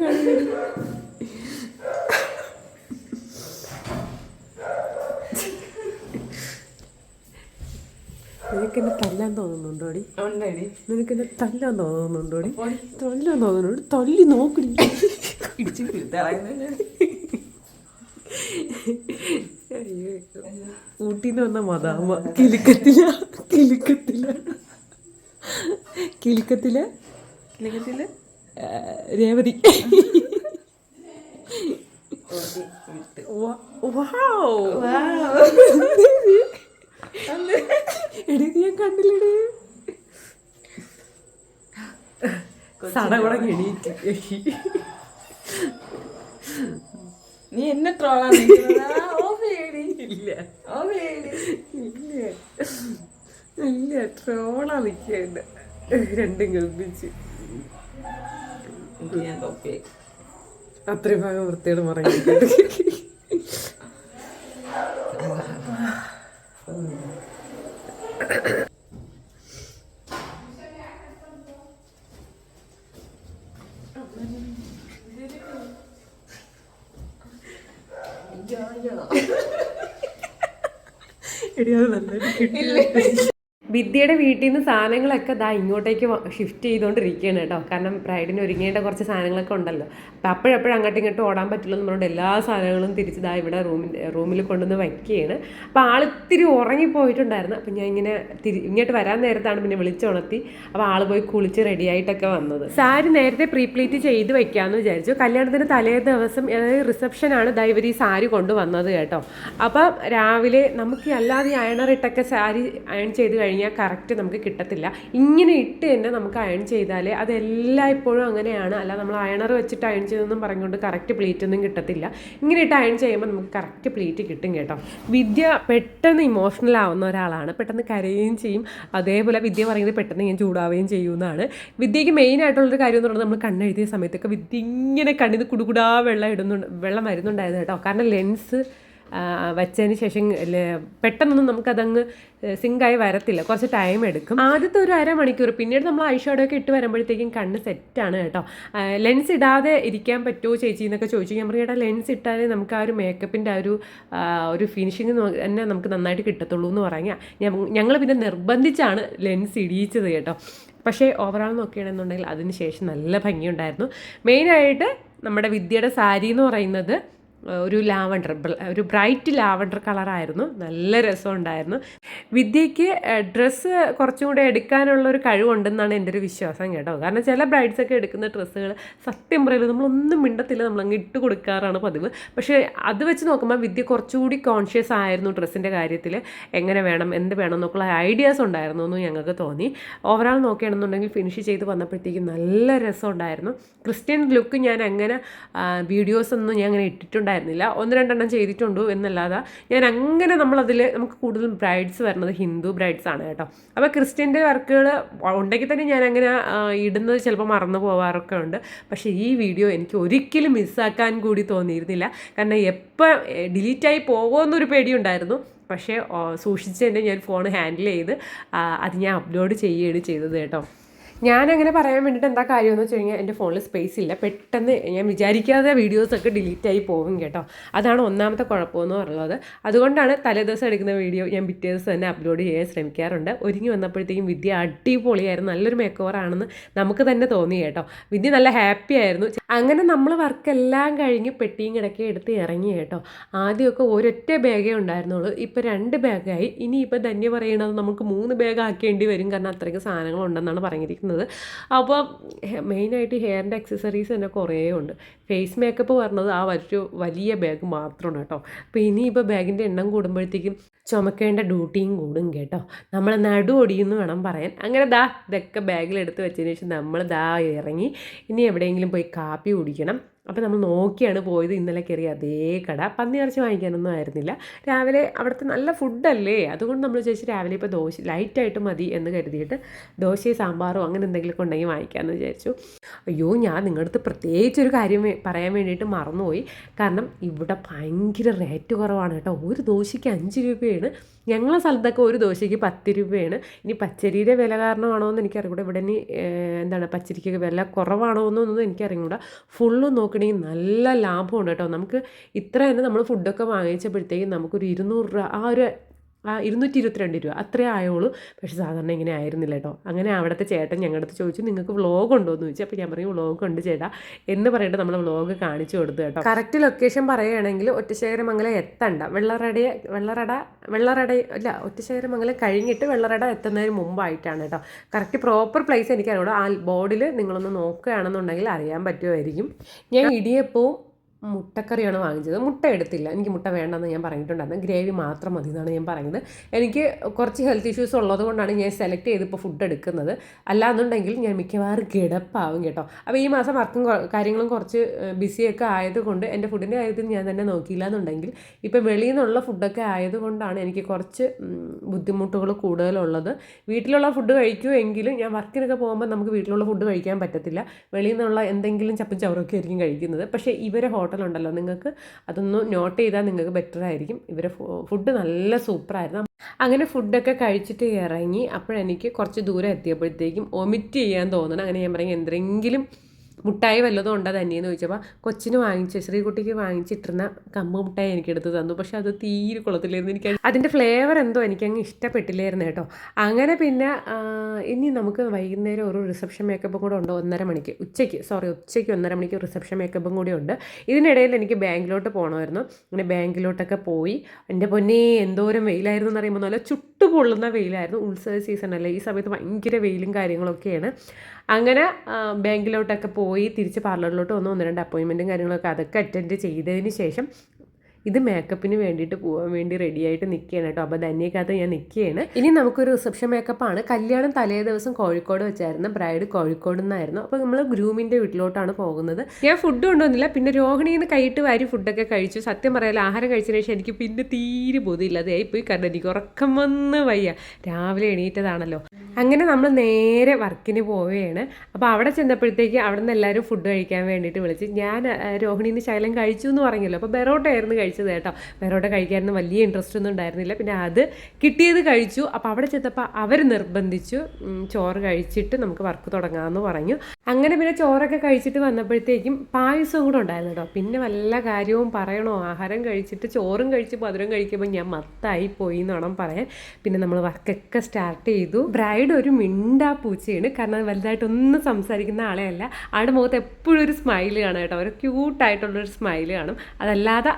നിനക്കെന്നെ തല്ലാൻ തോന്നുന്നുണ്ടോടി നിനക്കെന്നെ തല്ലാൻ തോന്നുന്നുണ്ടോടി തല്ലാൻ തോന്നുന്നുണ്ട്? തല്ലി നോക്കടി അയ്യോ. ഊട്ടിന്ന് വന്ന മതാമ കിലുക്കത്തില. കിലുക്കത്തില. കിലുക്കത്തില? കിലുക്കത്തില? രേവതി. എടി കണ്ടില്ലേ ഞാൻ കണ്ടില്ലടി. സടകുടങ്ങി എണീറ്റ്. നീ എന്നെ ട്രോളാൻ ഇല്ല. ഇല്ല. ഇല്ല ട്രോളാ നിൽക്കേണ്ട രണ്ടും കൽപ്പിച്ച് അത്രയും ഭാഗം വൃത്തിയോട് മറങ്ങിയിട്ടുണ്ട് എടി നല്ല നന്നായിട്ട് വിദ്യയുടെ വീട്ടിൽ നിന്ന് സാധനങ്ങളൊക്കെ ദാ ഇങ്ങോട്ടേക്ക് ഷിഫ്റ്റ് ചെയ്തുകൊണ്ടിരിക്കുകയാണ് കേട്ടോ. കാരണം ബ്രൈഡിന് ഒരുങ്ങേണ്ട കുറച്ച് സാധനങ്ങളൊക്കെ ഉണ്ടല്ലോ. അപ്പോൾ അപ്പോഴപ്പോഴും അങ്ങോട്ടും ഇങ്ങോട്ടും ഓടാൻ പറ്റില്ല എന്ന് പറഞ്ഞുകൊണ്ട് എല്ലാ സാധനങ്ങളും തിരിച്ച് ദാ ഇവിടെ റൂമിൽ റൂമിൽ കൊണ്ടുവന്ന് വയ്ക്കുകയാണ്. അപ്പോൾ ആളിത്തിരി ഉറങ്ങിപ്പോയിട്ടുണ്ടായിരുന്നു. അപ്പോൾ ഞാൻ ഇങ്ങനെ തിരി ഇങ്ങോട്ട് വരാൻ നേരത്താണ് പിന്നെ വിളിച്ചുണർത്തി. അപ്പോൾ ആൾ പോയി കുളിച്ച് റെഡിയായിട്ടൊക്കെ വന്നത്. സാരി നേരത്തെ പ്രീപ്ലീറ്റ് ചെയ്ത് വയ്ക്കാമെന്ന് വിചാരിച്ചു. കല്യാണത്തിന് തലേ ദിവസം അതായത് റിസപ്ഷനാണ് ദാ ഇവർ ഈ സാരി കൊണ്ടുവന്നത് കേട്ടോ. അപ്പം രാവിലെ നമുക്ക് അല്ലാതെ അയണറിട്ടൊക്കെ സാരി അയൺ ചെയ്ത് കഴിഞ്ഞാൽ കഴിഞ്ഞാൽ കറക്റ്റ് നമുക്ക് കിട്ടത്തില്ല. ഇങ്ങനെ ഇട്ട് തന്നെ നമുക്ക് അയൺ ചെയ്താൽ അതെല്ലാം ഇപ്പോഴും അങ്ങനെയാണ്. അല്ല നമ്മൾ അയണർ വെച്ചിട്ട് അയൺ ചെയ്തെന്നും പറഞ്ഞുകൊണ്ട് കറക്റ്റ് പ്ലീറ്റ് ഒന്നും കിട്ടത്തില്ല. ഇങ്ങനെ ഇട്ട് അയൺ ചെയ്യുമ്പോൾ നമുക്ക് കറക്റ്റ് പ്ലീറ്റ് കിട്ടും കേട്ടോ. വിദ്യ പെട്ടെന്ന് ഇമോഷണൽ ആവുന്ന ഒരാളാണ്. പെട്ടെന്ന് കരയുകയും ചെയ്യും. അതേപോലെ വിദ്യ പറയുന്നത് പെട്ടെന്ന് ഞാൻ ചൂടാവുകയും ചെയ്യുന്നതാണ്. വിദ്യയ്ക്ക് മെയിൻ ആയിട്ടുള്ളൊരു കാര്യം എന്ന് പറഞ്ഞാൽ നമ്മൾ കണ്ണെഴുതിയ സമയത്തൊക്കെ വിദ്യ ഇങ്ങനെ കണ്ണിന് കുടുകുടാ വെള്ളം ഇടുന്നുണ്ട് വെള്ളം വരുന്നുണ്ടായിരുന്നു കേട്ടോ. കാരണം ലെൻസ് വച്ചതിന് ശേഷം പെട്ടെന്നൊന്നും നമുക്കതങ്ങ് സിങ്കായി വരത്തില്ല. കുറച്ച് ടൈം എടുക്കും. ആദ്യത്തെ ഒരു അരമണിക്കൂർ പിന്നീട് നമ്മൾ ഐഷാഡോ ഒക്കെ ഇട്ട് വരുമ്പോഴത്തേക്കും കണ്ണ് സെറ്റാണ് കേട്ടോ. ലെൻസ് ഇടാതെ ഇരിക്കാൻ പറ്റുമോ ചേച്ചി എന്നൊക്കെ ചോദിച്ചു ഞാൻ പറഞ്ഞു ലെൻസ് ഇട്ടാലേ നമുക്ക് ആ ഒരു മേക്കപ്പിന്റെ ആ ഒരു ഒരു ഫിനിഷിങ് തന്നെ നമുക്ക് നന്നായിട്ട് കിട്ടത്തുള്ളൂ എന്ന് പറഞ്ഞാൽ ഞങ്ങൾ പിന്നെ നിർബന്ധിച്ചാണ് ലെൻസ് ഇടിയിച്ചത് കേട്ടോ. പക്ഷേ ഓവറോൾ നോക്കുകയാണെന്നുണ്ടെങ്കിൽ അതിന് ശേഷം നല്ല ഭംഗിയുണ്ടായിരുന്നു. മെയിനായിട്ട് നമ്മുടെ വിദ്യയുടെ സാരി എന്ന് പറയുന്നത് ഒരു ലാവണ്ടർ ഒരു ബ്രൈറ്റ് ലാവണ്ടർ കളറായിരുന്നു. നല്ല രസം ഉണ്ടായിരുന്നു വിദ്യയ്ക്ക് ഡ്രസ്സ് കുറച്ചും കൂടെ എടുക്കാനുള്ള ഒരു കഴിവുണ്ടെന്നാണ് എന്റെ ഒരു വിശ്വാസം കേട്ടോ. കാരണം ചില ബ്രൈഡ്സ് ഒക്കെ എടുക്കുന്ന ഡ്രസ്സുകൾ സത്യം പറയുന്നത് നമ്മളൊന്നും മിണ്ടത്തില്ല നമ്മളങ്ങ് ഇട്ട് കൊടുക്കാറാണ് പതിവ്. പക്ഷേ അത് വെച്ച് നോക്കുമ്പോൾ വിദ്യ കുറച്ചുകൂടി കോൺഷ്യസ് ആയിരുന്നു ഡ്രസ്സിന്റെ കാര്യത്തിൽ എങ്ങനെ വേണം എന്ത് വേണം എന്നൊക്കെയുള്ള ഐഡിയാസ് ഉണ്ടായിരുന്നു എന്ന് ഞങ്ങൾക്ക് തോന്നി. ഓവറാൾ നോക്കുകയാണെന്നുണ്ടെങ്കിൽ ഫിനിഷ് ചെയ്ത് വന്നപ്പോഴത്തേക്കും നല്ല രസമുണ്ടായിരുന്നു. ക്രിസ്ത്യൻ ലുക്ക് ഞാൻ അങ്ങനെ വീഡിയോസ് ഒന്നും ഞാൻ അങ്ങനെ ഇട്ടിട്ടുണ്ടായിരുന്നില്ല ഒന്ന് രണ്ടെണ്ണം ചെയ്തിട്ടുണ്ടോ എന്നല്ലാതെ ഞാൻ അങ്ങനെ നമ്മളതിൽ നമുക്ക് കൂടുതലും ബ്രൈഡ്സ് വരുന്നത് ഹിന്ദു ബ്രൈഡ്സ് ആണ് കേട്ടോ. അപ്പോൾ ക്രിസ്ത്യന്റെ വർക്കുകൾ ഉണ്ടെങ്കിൽ തന്നെ ഞാൻ അങ്ങനെ ഇടുന്നത് ചിലപ്പോൾ മറന്നു പോവാറൊക്കെ ഉണ്ട്. പക്ഷേ ഈ വീഡിയോ എനിക്ക് ഒരിക്കലും മിസ്സാക്കാൻ കൂടി തോന്നിയിരുന്നില്ല. കാരണം എപ്പോൾ ഡിലീറ്റായി പോകുമെന്നൊരു പേടിയുണ്ടായിരുന്നു. പക്ഷേ സൂക്ഷിച്ച് തന്നെ ഞാൻ ഫോൺ ഹാൻഡിൽ ചെയ്ത് അത് ഞാൻ അപ്ലോഡ് ചെയ്യുകയാണ് ചെയ്തത് കേട്ടോ. ഞാനങ്ങനെ പറയാൻ വേണ്ടിയിട്ട് എന്താ കാര്യമെന്ന് വെച്ച് കഴിഞ്ഞാൽ എന്റെ ഫോണിൽ സ്പേസ് ഇല്ല. പെട്ടെന്ന് ഞാൻ വിചാരിക്കാതെ വീഡിയോസൊക്കെ ഡിലീറ്റ് ആയി പോകും കേട്ടോ. അതാണ് ഒന്നാമത്തെ കുഴപ്പമെന്ന് പറയുന്നത്. അതുകൊണ്ടാണ് തലേദിവസം എടുക്കുന്ന വീഡിയോ ഞാൻ പിറ്റേ ദിവസം തന്നെ അപ്ലോഡ് ചെയ്യാൻ ശ്രമിക്കാറുണ്ട്. ഒരുങ്ങി വന്നപ്പോഴത്തേക്കും വിദ്യ അടിപൊളിയായിരുന്നു. നല്ലൊരു മേക്ക് ഓവർ ആണെന്ന് നമുക്ക് തന്നെ തോന്നി കേട്ടോ. വിദ്യ നല്ല ഹാപ്പി ആയിരുന്നു. അങ്ങനെ നമ്മൾ വർക്കെല്ലാം കഴിഞ്ഞ് പെട്ടിയും കിടക്കി എടുത്ത് ഇറങ്ങി കേട്ടോ. ആദ്യമൊക്കെ ഒരൊറ്റ ബാഗേ ഉണ്ടായിരുന്നുള്ളൂ. ഇപ്പോൾ രണ്ട് ബാഗായി. ഇനിയിപ്പോൾ ധന്യ പറയണത് നമുക്ക് മൂന്ന് ബാഗ് ആക്കേണ്ടി വരും. കാരണം അത്രയ്ക്ക് സാധനങ്ങളുണ്ടെന്നാണ് പറഞ്ഞിരിക്കുന്നത്. അപ്പോൾ മെയിനായിട്ട് ഹെയറിന്റെ അക്സസറീസ് തന്നെ കുറേ ഉണ്ട്. ഫേസ് മേക്കപ്പ് പറഞ്ഞത് ആ ഒരു വലിയ ബാഗ് മാത്രമാണ് കേട്ടോ. അപ്പോൾ ഇനിയിപ്പോൾ ബാഗിന്റെ എണ്ണം കൂടുമ്പോഴത്തേക്കും ചുമക്കേണ്ട ഡ്യൂട്ടിയും കൂടും കേട്ടോ. നമ്മൾ നടു ഒടിയെന്ന് വേണം പറയാൻ. അങ്ങനെ ദാ ഇതൊക്കെ ബാഗിലെടുത്ത് വെച്ചതിന് ശേഷം നമ്മൾ ദാ ഇറങ്ങി. ഇനി എവിടെയെങ്കിലും പോയി കാപ്പി കുടിക്കണം. അപ്പോൾ നമ്മൾ നോക്കിയാണ് പോയത് ഇന്നലെ കയറിയ അതേ കട. പന്നി പന്നിയിറച്ചി വാങ്ങിക്കാനൊന്നും ആയിരുന്നില്ല. രാവിലെ അവിടുത്തെ നല്ല ഫുഡല്ലേ? അതുകൊണ്ട് നമ്മൾ ചോദിച്ചു രാവിലെ ഇപ്പോൾ ദോശ ലൈറ്റായിട്ട് മതി എന്ന് കരുതിയിട്ട് ദോശയും സാമ്പാറും അങ്ങനെ എന്തെങ്കിലുമൊക്കെ ഉണ്ടെങ്കിൽ വാങ്ങിക്കാമെന്ന് വിചാരിച്ചു. അയ്യോ ഞാൻ നിങ്ങളുടെ അടുത്ത് പ്രത്യേകിച്ച് ഒരു കാര്യം പറയാൻ വേണ്ടിയിട്ട് മറന്നുപോയി. കാരണം ഇവിടെ ഭയങ്കര റേറ്റ് കുറവാണ് കേട്ടോ. ഒരു ദോശയ്ക്ക് അഞ്ച് രൂപയാണ്. ഞങ്ങളെ സ്ഥലത്തൊക്കെ ഒരു ദോശയ്ക്ക് പത്ത് രൂപയാണ്. ഇനി പച്ചരിയുടെ വില കാരണമാണോ എന്ന് എനിക്കറിയൂടെ ഇവിടെ ഇനി എന്താണ് പച്ചരിക്ക് വില കുറവാണോ എന്നൊന്നും എനിക്കറിയൂടെ ഫുള്ളും ഫുള്ള് നോക്കണമെങ്കിൽ നല്ല ലാഭമുണ്ട് കേട്ടോ. നമുക്ക് ഇത്ര തന്നെ നമ്മൾ ഫുഡൊക്കെ വാങ്ങിച്ചപ്പോഴത്തേക്കും നമുക്കൊരു ഇരുന്നൂറ് രൂപ ആ ഒരു ഇരുന്നൂറ്റി ഇരുപത്തിരണ്ട് രൂപ. അത്രേ ആയുള്ളൂ. പക്ഷേ സാധാരണ ഇങ്ങനെ ആയിരുന്നില്ല കേട്ടോ. അങ്ങനെ അവിടുത്തെ ചേട്ടൻ ഞങ്ങളുടെ അടുത്ത് ചോദിച്ചു നിങ്ങൾക്ക് വ്ളോഗ് ഉണ്ടോ? എന്ന് ചോദിച്ചു. അപ്പോൾ ഞാൻ പറയും വ്ളോഗ് ഉണ്ട് ചേട്ടാ. എന്ന് പറഞ്ഞിട്ട് നമ്മൾ വ്ളോഗ് കാണിച്ചു കൊടുത്തു കേട്ടോ. കറക്റ്റ് ലൊക്കേഷൻ പറയുകയാണെങ്കിൽ ഒറ്റശേഖരമംഗലം എത്തണ്ട. വെള്ളറടയെ വെള്ളറട വെള്ളറട അല്ല ഒറ്റശേഖരമംഗലം കഴിഞ്ഞിട്ട് വെള്ളറട എത്തുന്നതിന് മുമ്പായിട്ടാണ് കേട്ടോ. കറക്റ്റ് പ്രോപ്പർ പ്ലേസ് എനിക്കറിയാം ആ ബോർഡിൽ നിങ്ങളൊന്ന് നോക്കുകയാണെന്നുണ്ടെങ്കിൽ അറിയാൻ പറ്റുമായിരിക്കും. ഞാൻ ഇടിയപ്പവും മുട്ടക്കറിയാണ് വാങ്ങിച്ചത്. മുട്ട എടുത്തില്ല. എനിക്ക് മുട്ട വേണ്ടെന്ന് ഞാൻ പറഞ്ഞിട്ടുണ്ടായിരുന്നു. ഗ്രേവി മാത്രം മതി എന്നാണ് ഞാൻ പറയുന്നത്. എനിക്ക് കുറച്ച് ഹെൽത്ത് ഇഷ്യൂസ് ഉള്ളത് കൊണ്ടാണ് ഞാൻ സെലക്ട് ചെയ്ത് ഇപ്പോൾ ഫുഡ് എടുക്കുന്നത്. അല്ലാന്നുണ്ടെങ്കിൽ ഞാൻ മിക്കവാറും കിടപ്പാവും കേട്ടോ. അപ്പോൾ ഈ മാസം വർക്കും കാര്യങ്ങളും കുറച്ച് ബിസിയൊക്കെ ആയതുകൊണ്ട് എന്റെ ഫുഡിന്റെ കാര്യത്തിൽ ഞാൻ തന്നെ നോക്കിയില്ല എന്നുണ്ടെങ്കിൽ ഇപ്പോൾ വെളിയിൽ നിന്നുള്ള ഫുഡൊക്കെ ആയതുകൊണ്ടാണ് എനിക്ക് കുറച്ച് ബുദ്ധിമുട്ടുകൾ കൂടുതലുള്ളത്. വീട്ടിലുള്ള ഫുഡ് കഴിക്കുമെങ്കിലും ഞാൻ വർക്കിനൊക്കെ പോകുമ്പോൾ നമുക്ക് വീട്ടിലുള്ള ഫുഡ് കഴിക്കാൻ പറ്റത്തില്ല. വെളിയിൽ നിന്നുള്ള എന്തെങ്കിലും ചപ്പും ചവറൊക്കെ ആയിരിക്കും കഴിക്കുന്നത്. പക്ഷേ ഇവരെ ഹോട്ടലുണ്ടല്ലോ നിങ്ങൾക്ക് അതൊന്ന് നോട്ട് ചെയ്താൽ നിങ്ങൾക്ക് ബെറ്റർ ആയിരിക്കും. ഇവരെ ഫുഡ് നല്ല സൂപ്പറായിരുന്നു അങ്ങനെ ഫുഡൊക്കെ കഴിച്ചിട്ട് ഇറങ്ങി. അപ്പോഴെനിക്ക് കുറച്ച് ദൂരം എത്തിയപ്പോഴത്തേക്കും ഒമിറ്റ് ചെയ്യാൻ തോന്നണം. അങ്ങനെ ഞാൻ പറയും എന്തെങ്കിലും മുട്ടായി വല്ലതും ഉണ്ടോ തന്നെയെന്ന് ചോദിച്ചപ്പോൾ കൊച്ചിന് വാങ്ങിച്ച ശ്രീകുട്ടിക്ക് വാങ്ങിച്ചിട്ടിരുന്ന കമ്പ് മുട്ടായി എനിക്ക് എടുത്ത് തന്നു. പക്ഷെ അത് തീരെ കുളത്തിലായിരുന്നു എനിക്ക് അതിന്റെ ഫ്ലേവർ എന്തോ എനിക്ക് അങ്ങ് ഇഷ്ടപ്പെട്ടില്ലായിരുന്നു കേട്ടോ. അങ്ങനെ പിന്നെ ഇനി നമുക്ക് വൈകുന്നേരം ഒരു റിസപ്ഷൻ മേക്കപ്പും കൂടെ ഉണ്ട്. ഒന്നര മണിക്ക്. ഉച്ചയ്ക്ക് സോറി ഉച്ചയ്ക്ക് ഒന്നര മണിക്ക് റിസപ്ഷൻ മേക്കപ്പും കൂടി ഉണ്ട്. ഇതിനിടയിൽ എനിക്ക് ബാങ്കിലോട്ട് പോകണമായിരുന്നു അങ്ങനെ ബാങ്കിലോട്ടൊക്കെ പോയി. എന്റെ പൊന്നേ എന്തോരം വെയിലായിരുന്നു എന്ന് അറിയുമ്പോൾ നല്ല ചുട്ടുപൊള്ളുന്ന വെയിലായിരുന്നു. ഉത്സവ സീസൺ അല്ലേ? ഈ സമയത്ത് ഭയങ്കര വെയിലും കാര്യങ്ങളൊക്കെയാണ്. അങ്ങനെ ബാങ്കിലോട്ടൊക്കെ പോയി തിരിച്ച് പാർലറിലോട്ട് വന്ന്. ഒന്ന് രണ്ട് അപ്പോയിൻമെന്റും കാര്യങ്ങളൊക്കെ അതൊക്കെ അറ്റൻഡ് ചെയ്തതിന് ശേഷം ഇത് മേക്കപ്പിന് വേണ്ടിയിട്ട് പോകാൻ വേണ്ടി റെഡി ആയിട്ട് നിൽക്കുകയാണ് കേട്ടോ. അപ്പോൾ ധന്യക്കകത്ത് ഞാൻ നിൽക്കുകയാണ് ഇനി നമുക്കൊരു റിസപ്ഷൻ മേക്കപ്പാണ് കല്യാണം തലേ ദിവസം കോഴിക്കോട് വെച്ചായിരുന്നു. ബ്രൈഡ് കോഴിക്കോട് നിന്നായിരുന്നു. അപ്പോൾ നമ്മൾ ഗ്രൂമിന്റെ വീട്ടിലോട്ടാണ് പോകുന്നത്. ഞാൻ ഫുഡ് കൊണ്ടുവന്നില്ല. പിന്നെ രോഹിണിയിൽ നിന്ന് കൈയിട്ട് വാരി ഫുഡൊക്കെ കഴിച്ചു. സത്യം പറയാൻ ആഹാരം കഴിച്ചതിന് ശേഷം എനിക്ക് പിന്നെ തീരെ ബോധമില്ലാതെയായി പോയി കാരണം എനിക്ക് ഉറക്കം വന്ന് വയ്യ. രാവിലെ എണീറ്റതാണല്ലോ. അങ്ങനെ നമ്മൾ നേരെ വർക്കിന് പോവുകയാണ്. അപ്പോൾ അവിടെ ചെന്നപ്പോഴത്തേക്ക് അവിടെ നിന്ന് എല്ലാവരും ഫുഡ് കഴിക്കാൻ വേണ്ടിയിട്ട് വിളിച്ച്. ഞാൻ രോഹിണിന്ന് ശൈലം കഴിച്ചു എന്ന് പറഞ്ഞല്ലോ. അപ്പോൾ ബെറോട്ടായിരുന്നു കഴിച്ചത്. കേട്ടോ. ബെറോട്ട കഴിക്കാനൊന്നും വലിയ ഇൻട്രസ്റ്റ് ഒന്നും ഉണ്ടായിരുന്നില്ല. പിന്നെ അത് കിട്ടിയത് കഴിച്ചു. അപ്പോൾ അവിടെ ചെന്നപ്പോൾ അവർ നിർബന്ധിച്ചു ചോറ് കഴിച്ചിട്ട് നമുക്ക് വർക്ക് തുടങ്ങാമെന്ന് പറഞ്ഞു. അങ്ങനെ പിന്നെ ചോറൊക്കെ കഴിച്ചിട്ട് വന്നപ്പോഴത്തേക്കും പായസവും കൂടെ ഉണ്ടായിരുന്നു കേട്ടോ. പിന്നെ വല്ല കാര്യവും പറയണോ? ആഹാരം കഴിച്ചിട്ട് ചോറും കഴിച്ച് മധുരം കഴിക്കുമ്പോൾ ഞാൻ മത്തായി പോയി എന്ന് വേണം പറയാൻ. പിന്നെ നമ്മൾ വർക്കൊക്കെ സ്റ്റാർട്ട് ചെയ്തു. ബ്രൈഡ് ഒരു മിണ്ടാ പൂച്ചയാണ്. കാരണം വലുതായിട്ടൊന്നും സംസാരിക്കുന്ന ആളെയല്ല ആളുടെ മുഖത്ത് എപ്പോഴും ഒരു സ്മൈൽ കാണാം കേട്ടോ. ഒരു ക്യൂട്ടായിട്ടുള്ളൊരു സ്മൈൽ കാണും. അതല്ലാതെ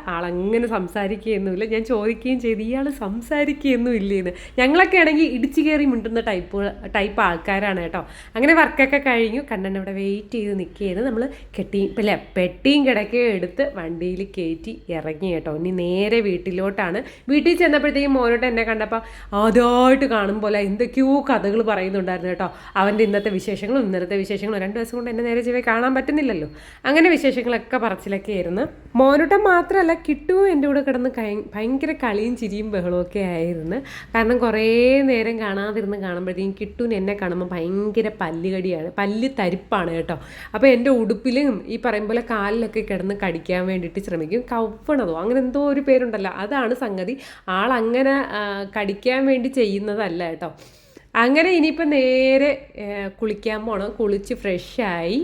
ആളങ്ങനെ സംസാരിക്കുകയൊന്നുമില്ല. ഞാൻ ചോദിക്കുകയും ചെയ്തു ഇയാൾ സംസാരിക്കുകയൊന്നും ഇല്ലേന്ന് ഞങ്ങളൊക്കെ ആണെങ്കിൽ ഇടിച്ചു കയറി മിണ്ടുന്ന ടൈപ്പ് ടൈപ്പ് ആൾക്കാരാണ് കേട്ടോ. അങ്ങനെ വർക്കൊക്കെ കഴിഞ്ഞു. കണ്ണൻ അവിടെ വെയിറ്റ് ചെയ്ത് നിൽക്കുകയാണ്. നമ്മൾ കെട്ടി അല്ല പെട്ടിയും കിടക്കുകയും എടുത്ത് വണ്ടിയിൽ കയറ്റി ഇറങ്ങി കേട്ടോ. ഇനി നേരെ വീട്ടിലോട്ടാണ്. വീട്ടിൽ ചെന്നപ്പോഴത്തേക്കും മോനോട്ട് എന്നെ കണ്ടപ്പോൾ ആദ്യമായിട്ട് കാണും പോലെ എന്തൊക്കെയോ കഥകൾ പറയുന്നുണ്ടായിരുന്നു കേട്ടോ. അവന്റെ ഇന്നത്തെ വിശേഷങ്ങളും ഇന്നലത്തെ വിശേഷങ്ങളും രണ്ട് ദിവസം കൊണ്ട് എന്നെ നേരെ ചെവേ കാണാൻ പറ്റുന്നില്ലല്ലോ. അങ്ങനെ വിശേഷങ്ങളൊക്കെ പറച്ചിലൊക്കെ ആയിരുന്നു. മോനോട്ടം മാത്രമല്ല കിട്ടുവും എന്റെ കൂടെ കിടന്ന് ഭയങ്കര കളിയും ചിരിയും ബഹളവും ഒക്കെ ആയിരുന്നു. കാരണം കുറേ നേരം കാണാതിരുന്ന് കാണുമ്പോഴത്തേക്കും കിട്ടുവിന് എന്നെ കാണുമ്പോൾ ഭയങ്കര പല്ലുകടിയാണ് പല്ല് തരിപ്പാണ് കേട്ടോ. അപ്പോൾ എന്റെ ഉടുപ്പിലും ഈ പറയും പോലെ കാലിലൊക്കെ കിടന്ന് കടിക്കാൻ വേണ്ടിയിട്ട് ശ്രമിക്കും. കവ്വണതോ അങ്ങനെ എന്തോ ഒരു പേരുണ്ടല്ലോ. അതാണ് സംഗതി. ആളങ്ങനെ കടിക്കാൻ വേണ്ടി ചെയ്യുന്നതല്ല കേട്ടോ. അങ്ങനെ ഇനിയിപ്പോൾ നേരെ കുളിക്കാൻ പോകണം കുളിച്ച് ഫ്രഷായി.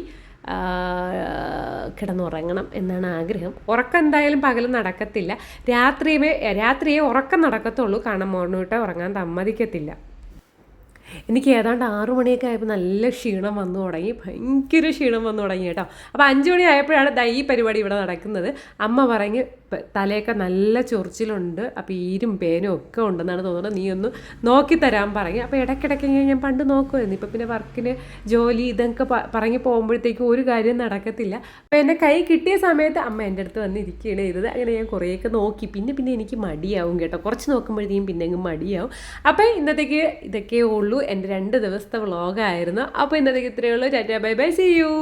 കിടന്നുറങ്ങണം എന്നാണ് ആഗ്രഹം. ഉറക്കം എന്തായാലും പകൽ നടക്കത്തില്ല. രാത്രിയേ രാത്രിയെ ഉറക്കം നടക്കത്തുള്ളൂ. കാരണം മോർണിട്ട് ഉറങ്ങാൻ സമ്മതിക്കത്തില്ല. എനിക്ക് ഏതാണ്ട് ആറു മണിയൊക്കെ ആയപ്പോൾ നല്ല ക്ഷീണം വന്നു തുടങ്ങി. ഭയങ്കര ക്ഷീണം വന്നു തുടങ്ങി കേട്ടോ. അപ്പോൾ അഞ്ചു മണി ആയപ്പോഴാണ് ദൈ ഈ പരിപാടി ഇവിടെ നടക്കുന്നത്. അമ്മ പറഞ്ഞ് "പ- തലയൊക്കെ നല്ല ചൊറിച്ചിലുണ്ട്. അപ്പോൾ ഈരും പേനും ഒക്കെ ഉണ്ടെന്നാണ് തോന്നുന്നത്. നീ ഒന്ന് നോക്കി തരാൻ പറഞ്ഞു അപ്പോൾ ഇടയ്ക്കിടയ്ക്ക് ഞാൻ പണ്ട് നോക്കുമായിരുന്നു ഇപ്പം പിന്നെ വർക്കിന് ജോലി ഇതൊക്കെ പറഞ്ഞു പോകുമ്പോഴത്തേക്കും ഒരു കാര്യം നടക്കത്തില്ല. അപ്പോൾ എന്നെ കൈ കിട്ടിയ സമയത്ത് അമ്മ എന്റെ അടുത്ത് വന്ന് ഇരിക്കുകയാണ് ചെയ്തത്. അങ്ങനെ ഞാൻ കുറേയൊക്കെ നോക്കി. പിന്നെ പിന്നെ എനിക്ക് മടിയാവും കേട്ടോ. കുറച്ച് നോക്കുമ്പോഴത്തേക്കും പിന്നെ അങ്ങ് മടിയാവും. അപ്പോൾ ഇന്നത്തേക്ക് ഇതൊക്കെ ഉള്ളൂ. എന്റെ രണ്ട് ദിവസത്തെ വ്ളോഗായിരുന്നു. അപ്പോൾ ഇന്നത്തേക്ക് ഇത്രയേ ഉള്ളൂ. Tata bye bye. See you